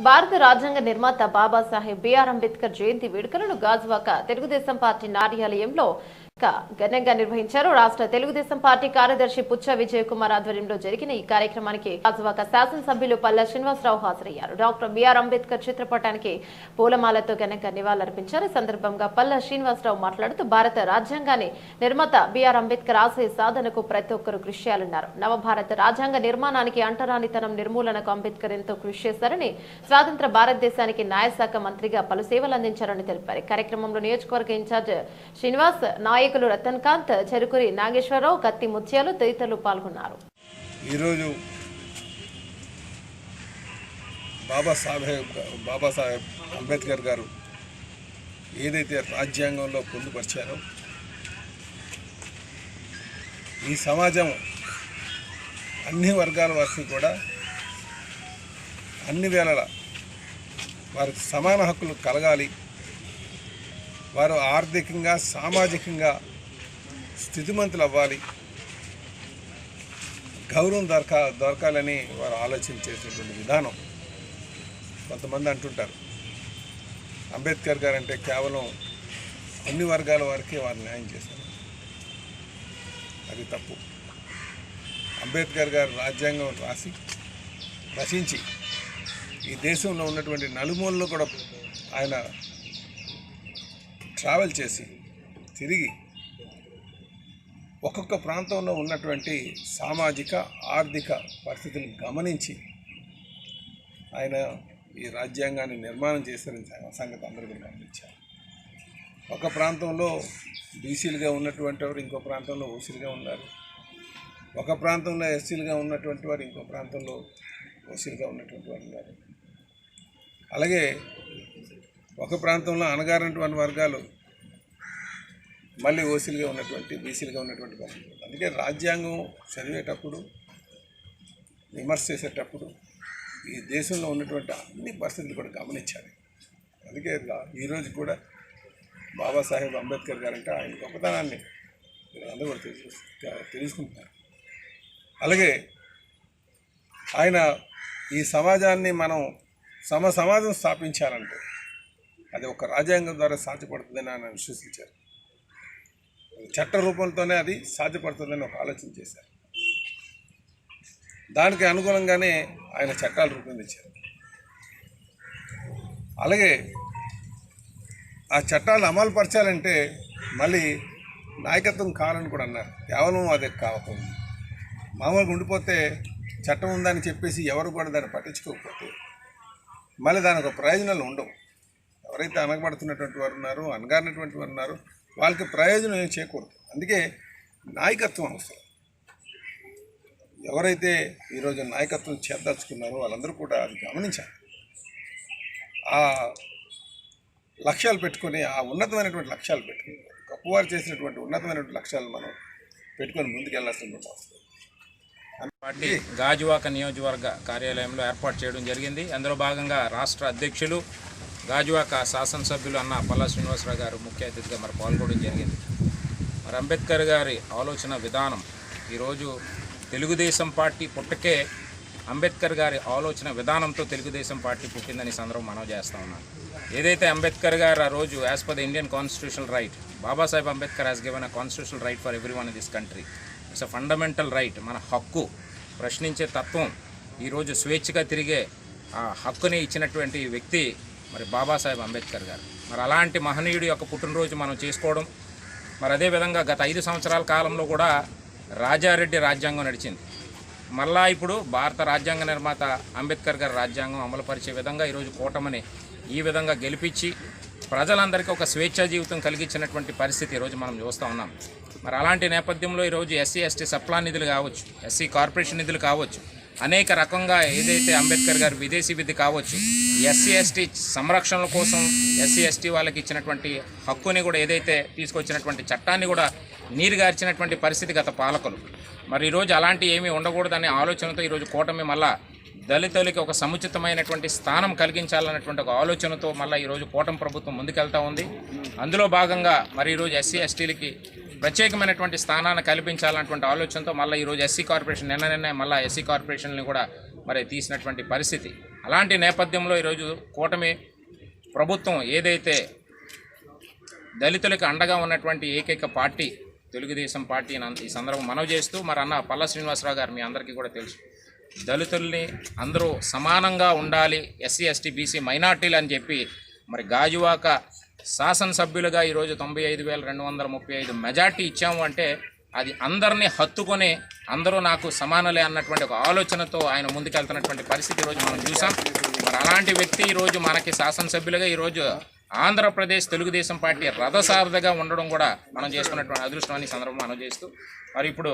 భారత రాజ్యాంగ నిర్మాత బాబాసాహెబ్ బిఆర్ అంబేద్కర్ జయంతి వేడుకలను గాజువాక తెలుగుదేశం పార్టీ కార్యాలయంలో ఘనంగా నిర్వహించారు రాష్ట్ర తెలుగుదేశం పార్టీ కార్యదర్శి పుచ్చ విజయ్ కుమార్ ఆధ్వర్యంలో జరిగిన ఈ కార్యక్రమానికి గాజువాక శాసనసభ్యులు పల్ల శ్రీనివాసరావు హాజరయ్యారు. డాక్టర్ బిఆర్ అంబేద్కర్ చిత్రపటానికి పూలమాలతో ఘనంగా నివాళులర్పించారు. ఈ సందర్భంగా పల్ల శ్రీనివాసరావు మాట్లాడుతూ భారత రాజ్యాంగాన్ని నిర్మాత బిఆర్ అంబేద్కర్ ఆశయ సాధనకు ప్రతి ఒక్కరూ కృషి చేయాలన్నారు. నవభారత రాజ్యాంగ నిర్మాణానికి అంటరానితనం నిర్మూలనకు అంబేద్కర్ ఎంతో కృషి చేశారని స్వాతంత్ర భారతదేశానికి న్యాయశాఖ మంత్రిగా పలు సేవలు అందించారని తెలిపారు. కార్యక్రమంలో నియోజకవర్గ ఇన్ఛార్జ్ శ్రీనివాస్ నాయక్ నాయకులు రతన్ కాంత్ చెరుకురి నాగేశ్వరరావు కత్తి ముత్యాలు తదితరులు పాల్గొన్నారు. ఈరోజు బాబాసాహెబ్ బాబాసాహెబ్ అంబేద్కర్ గారు ఏదైతే రాజ్యాంగంలో పొందుపరిచారో ఈ సమాజం అన్ని వర్గాల వారికి కూడా అన్ని వేళల వారికి సమాన హక్కులు కలగాలి. వారు ఆర్థికంగా సామాజికంగా స్థితిమంతులు అవ్వాలి గౌరవం దొరక దొరకాలని వారు ఆలోచన చేసినటువంటి విధానం కొంతమంది అంటుంటారు. అంబేద్కర్ గారు అంటే కేవలం అన్ని వర్గాల వారికి వారు న్యాయం చేశారు. అది తప్పు. అంబేద్కర్ గారు రాజ్యాంగం రాసి రచించి ఈ దేశంలో ఉన్నటువంటి నలుమూలలో కూడా ఆయన ట్రావెల్ చేసి తిరిగి ఒక్కొక్క ప్రాంతంలో ఉన్నటువంటి సామాజిక ఆర్థిక పరిస్థితులు గమనించి ఆయన ఈ రాజ్యాంగాన్ని నిర్మాణం చేశారని సంగతి అందరూ కూడా గమనించారు. ఒక ప్రాంతంలో బీసీలుగా ఉన్నటువంటి వారు ఇంకో ప్రాంతంలో ఓసీలుగా ఉన్నారు. ఒక ప్రాంతంలో ఎస్సీలుగా ఉన్నటువంటి వారు ఇంకో ప్రాంతంలో ఓసీలుగా ఉన్నటువంటి వారు ఉన్నారు. అలాగే ఒక ప్రాంతంలో అనగారినటువంటి వర్గాలు మళ్ళీ ఓసీలుగా ఉన్నటువంటి బీసీలుగా ఉన్నటువంటి పరిస్థితులు అందుకే రాజ్యాంగం చదివేటప్పుడు విమర్శ చేసేటప్పుడు ఈ దేశంలో ఉన్నటువంటి అన్ని పరిస్థితులు కూడా గమనించాలి. అందుకే ఈరోజు కూడా బాబాసాహెబ్ అంబేద్కర్ గారు అంటే ఆయన గొప్పతనాన్ని అందరూ కూడా తెలుసు తెలుసుకుంటున్నారు. అలాగే ఆయన ఈ సమాజాన్ని మనం సమ సమాజం స్థాపించాలంటే అది ఒక రాజ్యాంగం ద్వారా సాధ్యపడుతుందని ఆయన విశ్వసించారు. చట్ట రూపంతోనే అది సాధ్యపడుతుందని ఒక ఆలోచన చేశారు. దానికి అనుగుణంగానే ఆయన చట్టాలు రూపొందించారు. అలాగే ఆ చట్టాలు అమలు పరచాలంటే మళ్ళీ నాయకత్వం కావాలని కూడా అన్నారు. కేవలం అది కావకుండా మామూలుగా ఉండిపోతే చట్టం ఉందని చెప్పేసి ఎవరు కూడా దాన్ని పట్టించుకోకపోతే మళ్ళీ దానికి ప్రయోజనాలు ఉండవు. ఎవరైతే అనగబడుతున్నటువంటి వారు ఉన్నారో అనగారినటువంటి వారు ఉన్నారో వాళ్ళకి ప్రయోజనం ఏం చేయకూడదు. అందుకే నాయకత్వం అవసరం. ఎవరైతే ఈరోజు నాయకత్వం చేదలుచుకున్నారో వాళ్ళందరూ కూడా అది గమనించాలి. ఆ లక్ష్యాలు పెట్టుకొని ఆ ఉన్నతమైనటువంటి లక్ష్యాలు పెట్టుకుని గొప్పవారు చేసినటువంటి ఉన్నతమైనటువంటి లక్ష్యాలు మనం పెట్టుకొని ముందుకెళ్ళాల్సినటువంటి అవసరం. పార్టీ గాజువాక నియోజకవర్గ కార్యాలయంలో ఏర్పాటు చేయడం జరిగింది. అందులో భాగంగా రాష్ట్ర అధ్యక్షులు గాజువాక శాసనసభ్యులు అన్న పల్లా శ్రీనివాసరావు గారు ముఖ్య అతిథిగా మరి పాల్గొనడం జరిగింది. మరి అంబేద్కర్ గారి ఆలోచన విధానం ఈరోజు తెలుగుదేశం పార్టీ పుట్టకే అంబేద్కర్ గారి ఆలోచన విధానంతో తెలుగుదేశం పార్టీ పుట్టిందని సందర్భం మనం చేస్తూ ఉన్నాను ఏదైతే అంబేద్కర్ గారు ఆ రోజు as per the Indian constitutional right Babasaheb Ambedkar has given a constitutional right for everyone this country it's a fundamental right మన హక్కు ప్రశ్నించే తత్వం ఈరోజు స్వేచ్ఛగా తిరిగే ఆ హక్కుని ఇచ్చినటువంటి వ్యక్తి మరి బాబాసాహెబ్ అంబేద్కర్ గారు. మరి అలాంటి మహనీయుడి యొక్క పుట్టినరోజు మనం చేసుకోవడం మరి అదేవిధంగా గత ఐదు సంవత్సరాల కాలంలో కూడా రాజారెడ్డి రాజ్యాంగం నడిచింది. మళ్ళా ఇప్పుడు భారత రాజ్యాంగ నిర్మాత అంబేద్కర్ గారి రాజ్యాంగం అమలుపరిచే విధంగా ఈరోజు కూటమిని ఈ విధంగా గెలిపించి ప్రజలందరికీ ఒక స్వేచ్ఛా జీవితం కలిగించినటువంటి పరిస్థితి ఈరోజు మనం చూస్తూ ఉన్నాం. మరి అలాంటి నేపథ్యంలో ఈరోజు ఎస్సీ ఎస్టీ సప్లా నిధులు కావచ్చు ఎస్సీ కార్పొరేషన్ నిధులు కావచ్చు అనేక రకంగా ఏదైతే అంబేద్కర్ గారు విదేశీ విధి కావచ్చు ఎస్సీ ఎస్టీ సంరక్షణల కోసం ఎస్సీ ఎస్టీ వాళ్ళకి ఇచ్చినటువంటి హక్కుని కూడా ఏదైతే తీసుకొచ్చినటువంటి చట్టాన్ని కూడా నీరుగార్చినటువంటి పరిస్థితి గత పాలకులు. మరి ఈరోజు అలాంటి ఏమీ ఉండకూడదనే ఆలోచనతో ఈరోజు కూటమి మళ్ళా దళితులకి ఒక సముచితమైనటువంటి స్థానం కలిగించాలన్నటువంటి ఒక ఆలోచనతో మళ్ళీ ఈరోజు కూటమి ప్రభుత్వం ముందుకెళ్తూ ఉంది. అందులో భాగంగా మరి ఈరోజు ఎస్సీ ఎస్టీలకి ప్రత్యేకమైనటువంటి స్థానాన్ని కల్పించాలన్నటువంటి ఆలోచనతో మళ్ళీ ఈరోజు ఎస్సీ కార్పొరేషన్ నిన్న నిన్న మళ్ళీ ఎస్సీ కార్పొరేషన్ని కూడా మరి తీసినటువంటి పరిస్థితి. అలాంటి నేపథ్యంలో ఈరోజు కూటమి ప్రభుత్వం ఏదైతే దళితులకు అండగా ఉన్నటువంటి ఏకైక పార్టీ తెలుగుదేశం పార్టీ అని ఈ సందర్భం మనవి చేస్తూ మరి అన్న పల్ల శ్రీనివాసరావు గారు మీ అందరికీ కూడా తెలుసు. దళితుల్ని అందరూ సమానంగా ఉండాలి ఎస్సీ ఎస్టీ బీసీ మైనార్టీలు అని చెప్పి మరి గాజువాక శాసనసభ్యులుగా ఈరోజు తొంభై ఐదు వేల రెండు వందల ముప్పై ఐదు మెజార్టీ ఇచ్చాము అంటే అది అందరినీ హత్తుకొని అందరూ నాకు సమానలే అన్నటువంటి ఒక ఆలోచనతో ఆయన ముందుకెళ్తున్నటువంటి పరిస్థితి ఈరోజు మనం చూసాం. మరి అలాంటి వ్యక్తి ఈరోజు మనకి శాసనసభ్యులుగా ఈరోజు ఆంధ్రప్రదేశ్ తెలుగుదేశం పార్టీ రథసారథిగా ఉండడం కూడా మనం చేసుకున్నటువంటి అదృష్టం అని సందర్భం మనం చేస్తూ మరి ఇప్పుడు